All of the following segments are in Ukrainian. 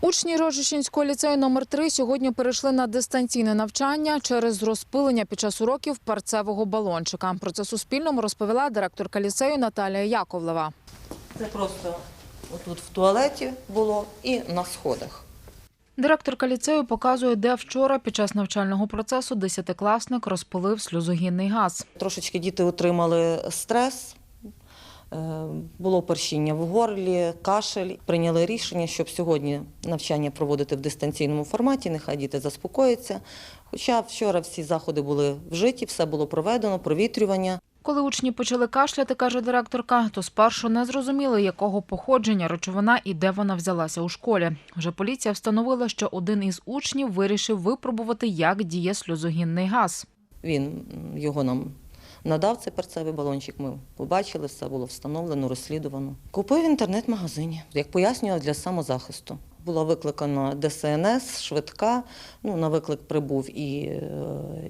Учні Рожищенського ліцею номер 3 сьогодні перейшли на дистанційне навчання через розпилення під час уроків перцевого балончика. Про це Суспільному розповіла директорка ліцею Наталія Яковлева. Це просто отут в туалеті було і на сходах. Директорка ліцею показує, де вчора під час навчального процесу десятикласник розпилив сльозогінний газ. Трошечки діти отримали стрес, було першіння в горлі, кашель. Прийняли рішення, щоб сьогодні навчання проводити в дистанційному форматі. Нехай діти заспокояться. Хоча вчора всі заходи були вжиті, все було проведено, провітрювання. Коли учні почали кашляти, каже директорка, то спершу не зрозуміли, якого походження речовина і де вона взялася у школі. Вже поліція встановила, що один із учнів вирішив випробувати, як діє сльозогінний газ. Він його нам надав, цей перцевий балончик. Ми побачили, все було встановлено, розслідувано. Купив в інтернет-магазині, як пояснював, для самозахисту. Була викликана ДСНС, швидка. Ну, на виклик прибув і, е,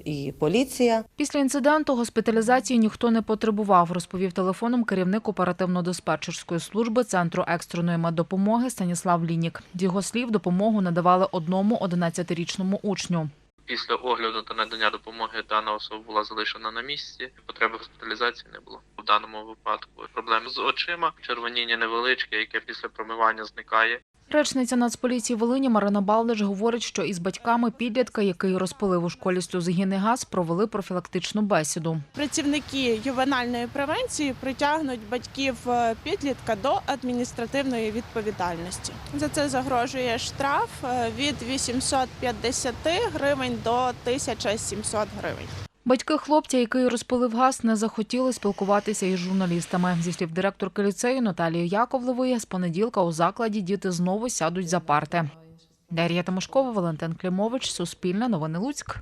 і поліція. Після інциденту госпіталізації ніхто не потребував, розповів телефоном керівник оперативно-диспетчерської служби Центру екстреної меддопомоги Станіслав Лінік. З його слів, допомогу надавали одному 11-річному учню. Після огляду та надання допомоги дана особа була залишена на місці. Потреби госпіталізації не було. Даному випадку проблеми з очима, червоніння невеличке, яке після промивання зникає. Речниця Нацполіції Волині Марина Балдич говорить, що із батьками підлітка, який розпилив у школі сльозогінний газ, провели профілактичну бесіду. Працівники ювенальної превенції притягнуть батьків е, підлітка до адміністративної відповідальності. За це загрожує штраф е, від 850 гривень до 1700 гривень. Батьки хлопця, який розпилив газ, не захотіли спілкуватися із журналістами. Зі слів директорки ліцею Наталії Яковлевої, з понеділка у закладі діти знову сядуть за парти. Дар'я Тимошкова, Валентин Клімович, Суспільне новини Луцьк.